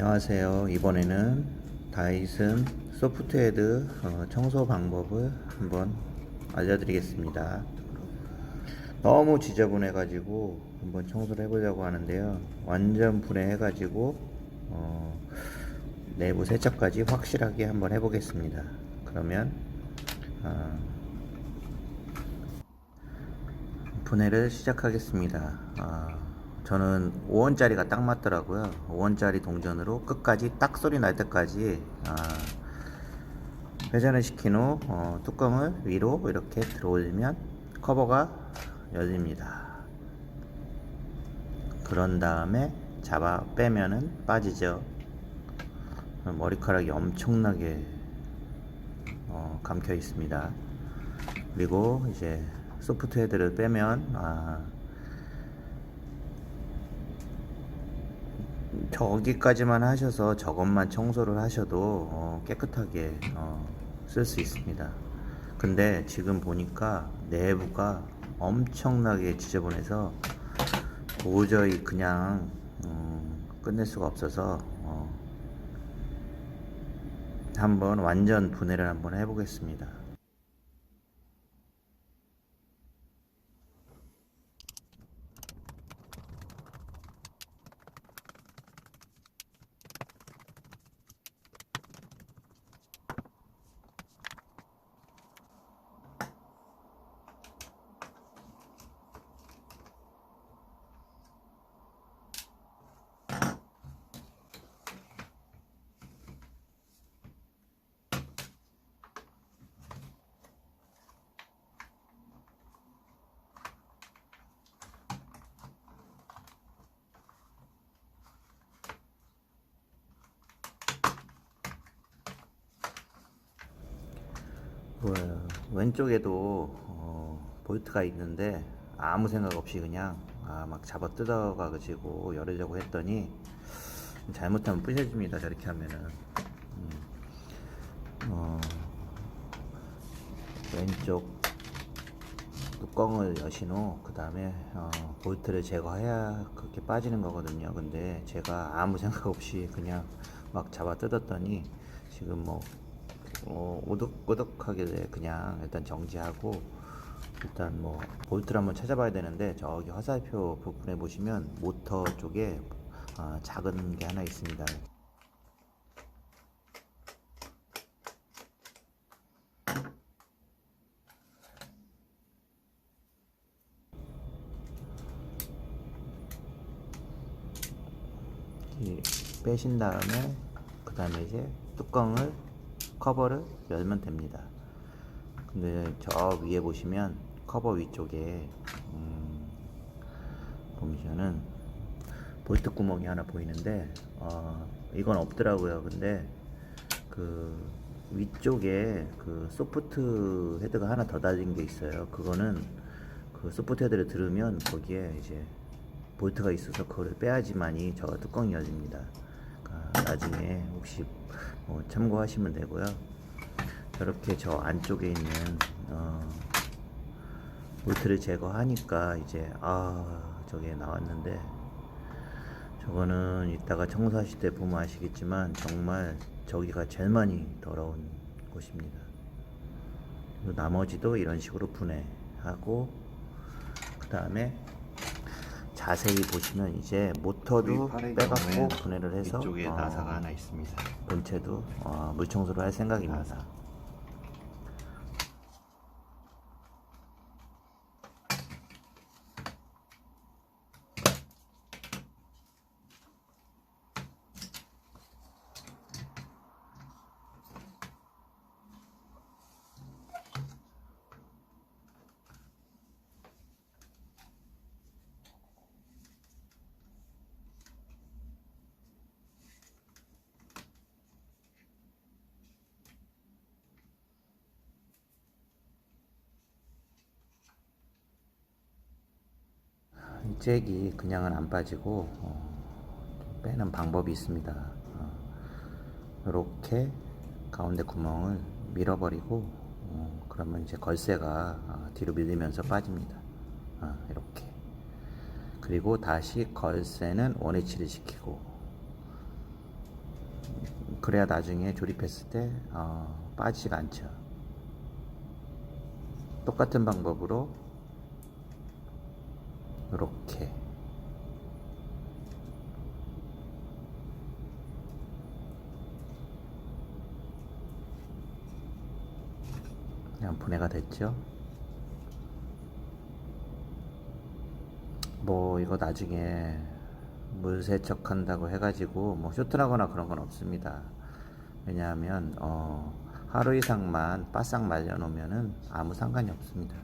안녕하세요. 이번에는 다이슨 소프트헤드 어, 청소 방법을 한번 알려드리겠습니다. 너무 지저분해 가지고 한번 청소를 해보려고 하는데요. 완전 분해해 가지고 어, 내부 세척까지 확실하게 한번 해보겠습니다. 그러면 어, 분해를 시작하겠습니다. 아, 저는 5원짜리가 딱 맞더라고요. 5원짜리 동전으로 끝까지 딱 소리 날 때까지 아, 회전을 시킨 후 어, 뚜껑을 위로 이렇게 들어올리면 커버가 열립니다. 그런 다음에 잡아 빼면은 빠지죠. 머리카락이 엄청나게 어, 감겨 있습니다. 그리고 이제 소프트 헤드를 빼면 아, 저기까지만 하셔서 저것만 청소를 하셔도 어, 깨끗하게 어, 쓸 수 있습니다. 근데 지금 보니까 내부가 엄청나게 지저분해서 도저히 그냥 음, 끝낼 수가 없어서 어, 한번 완전 분해를 한번 해보겠습니다. 왼쪽에도 어, 볼트가 있는데 아무 생각 없이 그냥 아, 막 잡아 뜯어가지고 열으려고 했더니 잘못하면 부셔집니다 저렇게 하면은. 음. 어, 왼쪽 뚜껑을 여신 후 그 다음에 어, 볼트를 제거해야 그렇게 빠지는 거거든요. 근데 제가 아무 생각 없이 그냥 막 잡아 뜯었더니 지금 뭐 어, 오독오독하게 그냥 일단 정지하고 일단 뭐 볼트를 한번 찾아봐야 되는데 저기 화살표 부분에 보시면 모터 쪽에 아, 작은 게 하나 있습니다. 이 빼신 다음에 그 다음에 이제 뚜껑을 커버를 열면 됩니다. 근데 저 위에 보시면 커버 위쪽에 음, 보시면은 볼트 구멍이 하나 보이는데 어, 이건 없더라고요. 근데 그 위쪽에 그 소프트 헤드가 하나 더 달린 게 있어요. 그거는 그 소프트 헤드를 들으면 거기에 이제 볼트가 있어서 그거를 빼야지만이 저 뚜껑이 열립니다. 그러니까 나중에 혹시 뭐 참고하시면 되고요. 저렇게 저 안쪽에 있는 어, 볼트를 제거하니까 이제 아 저게 나왔는데 저거는 이따가 청소하실 때 보면 아시겠지만 정말 저기가 제일 많이 더러운 곳입니다. 나머지도 이런 식으로 분해하고 그 다음에 자세히 보시면 이제 모터도 빼갖고 분해를 해서 이쪽에 어, 나사가 하나 있습니다. 본체도 어, 물 청소를 할 생각입니다. 이 잭이 그냥은 안 빠지고 어, 빼는 방법이 있습니다. 어, 이렇게 가운데 구멍을 밀어버리고 어, 그러면 이제 걸쇠가 어, 뒤로 밀리면서 빠집니다. 어, 이렇게 그리고 다시 걸쇠는 원위치를 시키고 그래야 나중에 조립했을 때 어, 빠지지가 않죠. 똑같은 방법으로 이렇게 그냥 분해가 됐죠. 뭐 이거 나중에 물 세척한다고 해가지고 뭐 쇼트라거나 그런 건 없습니다. 왜냐하면 어, 하루 이상만 바싹 말려 놓으면은 아무 상관이 없습니다.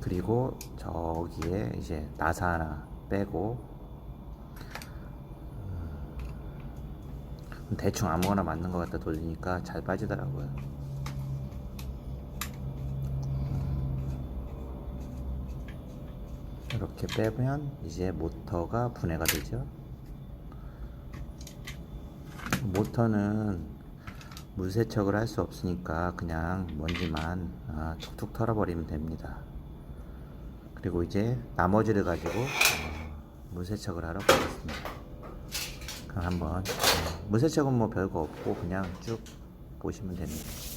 그리고 저기에 이제 나사 하나 빼고 음, 대충 아무거나 맞는 것 같다 돌리니까 잘 빠지더라고요. 이렇게 빼면 이제 모터가 분해가 되죠. 모터는 물 세척을 할 수 없으니까 그냥 먼지만 아, 툭툭 털어버리면 됩니다. 그리고 이제 나머지를 가지고 어, 물 세척을 하러 가겠습니다. 그럼 한번 어, 물 세척은 뭐 별거 없고 그냥 쭉 보시면 됩니다.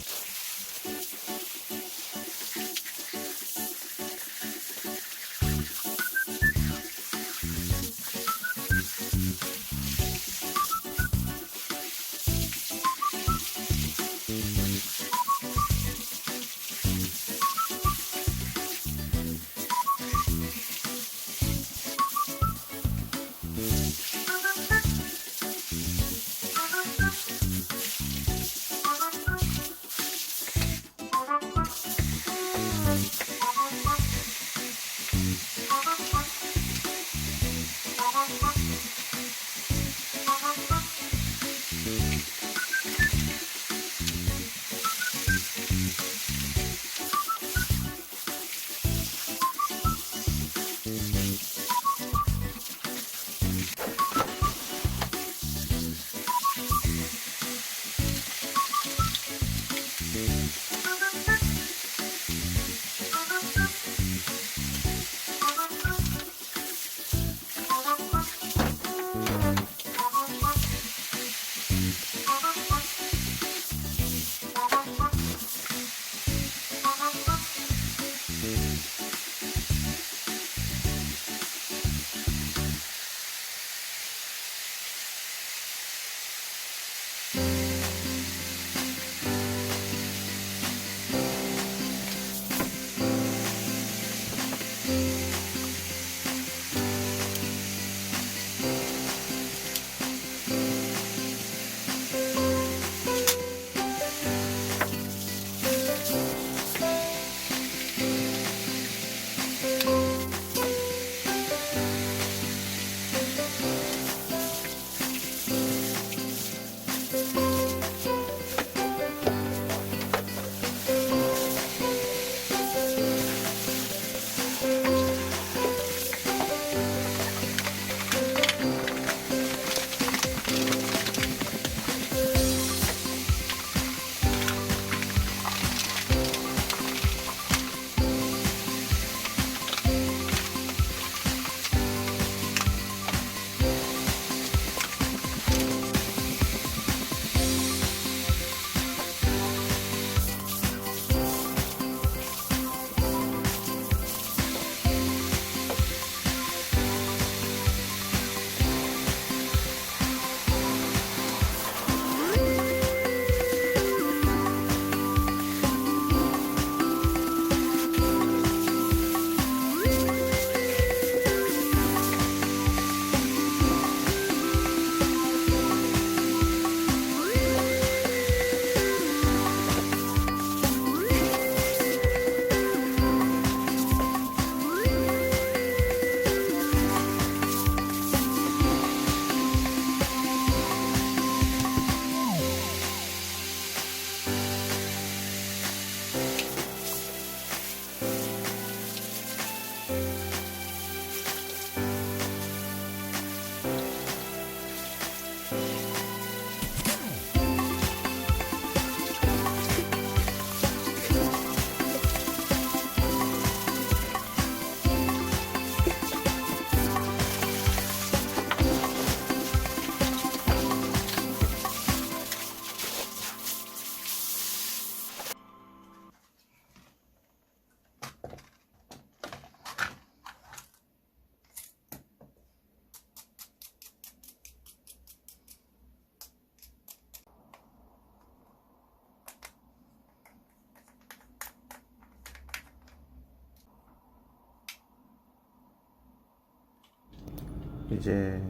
이제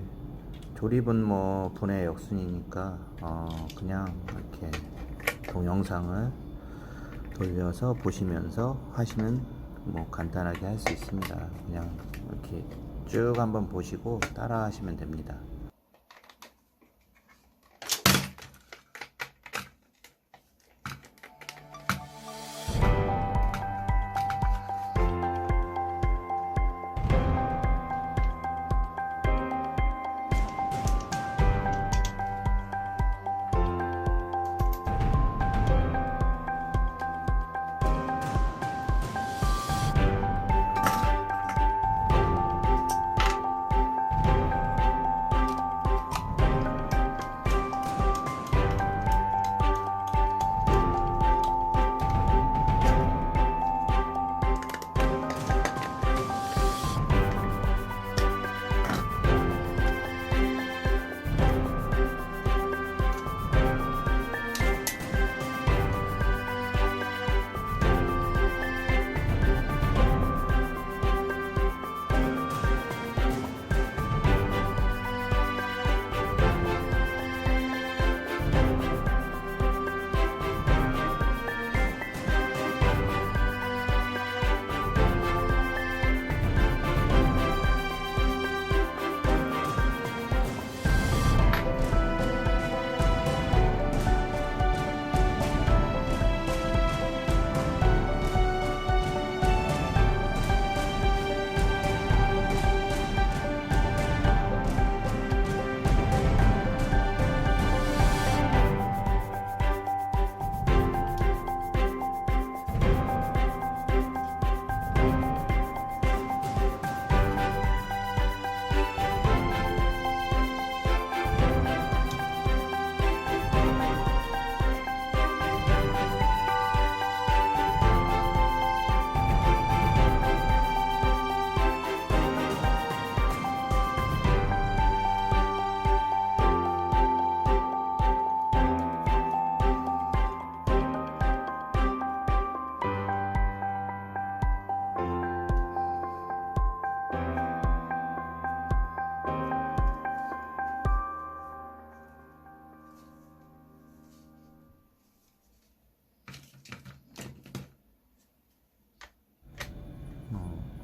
조립은 뭐 분해 역순이니까 어 그냥 이렇게 동영상을 돌려서 보시면서 하시면 뭐 간단하게 할 수 있습니다. 그냥 이렇게 쭉 한번 보시고 따라 하시면 됩니다.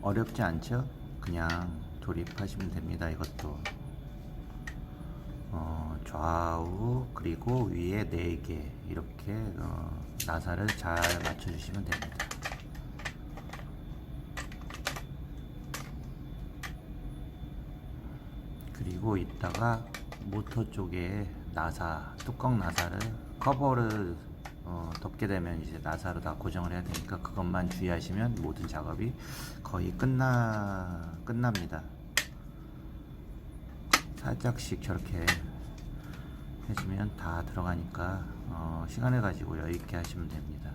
어, 어렵지 않죠? 그냥 조립하시면 됩니다. 이것도 어, 좌우 그리고 위에 4개 이렇게 어, 나사를 잘 맞춰주시면 됩니다. 그리고 이따가 모터 쪽에 나사 뚜껑 나사를 커버를 어, 덮게 되면 이제 나사로 다 고정을 해야 되니까 그것만 주의하시면 모든 작업이 거의 끝나 끝납니다. 살짝씩 저렇게 해주면 다 들어가니까 어, 시간을 가지고 여유 있게 하시면 됩니다.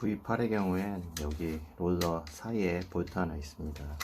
V8의 경우엔 여기 롤러 사이에 볼트 하나 있습니다.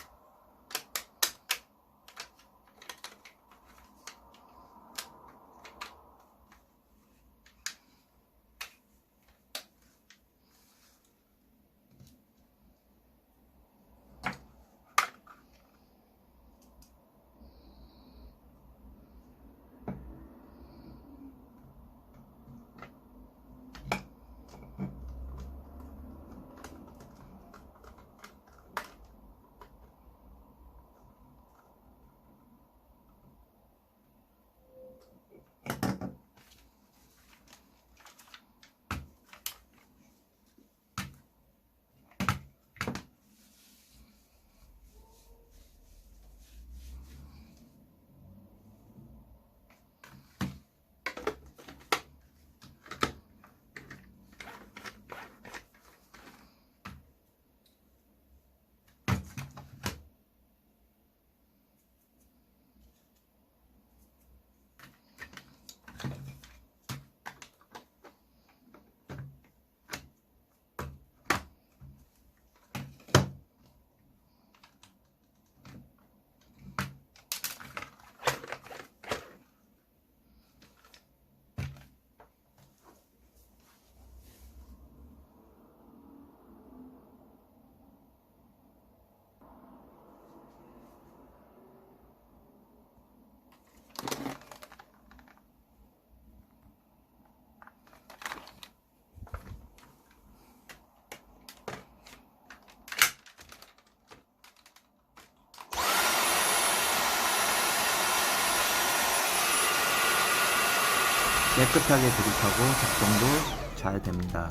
깨끗하게 조립하고 작동도 잘 됩니다.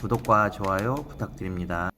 구독과 좋아요 부탁드립니다.